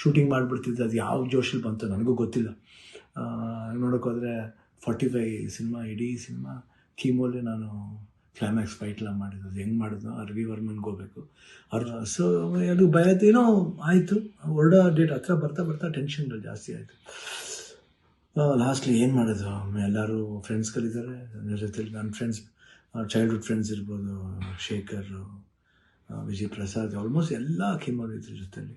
Shooting ಮಾಡಿಬಿಡ್ತಿದ್ದೆ. ಅದು ಯಾವ ಜೋಶಲ್ಲಿ ಬಂತು ನನಗೂ ಗೊತ್ತಿಲ್ಲ. ನೋಡೋಕ್ಕೋದ್ರೆ ಫಾರ್ಟಿ ಫೈ ಸಿನಿಮಾ, ಇಡೀ ಸಿನಿಮಾ ಥೀಮಲ್ಲಿ ನಾನು ಕ್ಲೈಮ್ಯಾಕ್ಸ್ ಫೈಟ್ಲ ಮಾಡಿದ್ದು. ಅದು ಹೆಂಗೆ ಮಾಡಿದ್ದು ಅರ್ವಿ ರವಿ ವರ್ಮನ್ಗೆ ಹೋಗ್ಬೇಕು. ಅವ್ರ ಸೊ ಅದು ಭಯ ಆಯಿತು. ಹೊರಡೋ ಡೇಟ್ ಹತ್ರ ಬರ್ತಾ ಬರ್ತಾ ಟೆನ್ಷನ್ ಜಾಸ್ತಿ ಆಯಿತು. ಲಾಸ್ಟ್ಲಿ ಏನು ಮಾಡೋದು ಎಲ್ಲರೂ ಫ್ರೆಂಡ್ಸ್ಗಳಿದ್ದಾರೆ ನನ್ನ ಜೊತೆಲಿ ನನ್ನ ಫ್ರೆಂಡ್ಸ್ ಚೈಲ್ಡ್ಹುಡ್ ಫ್ರೆಂಡ್ಸ್ ಇರ್ಬೋದು, ಶೇಖರ್ ವಿಜಯ್ ಪ್ರಸಾದ್ ಆಲ್ಮೋಸ್ಟ್ ಎಲ್ಲ ಕೀಮೋರು ಇದ್ರ ಜೊತೆಲಿ.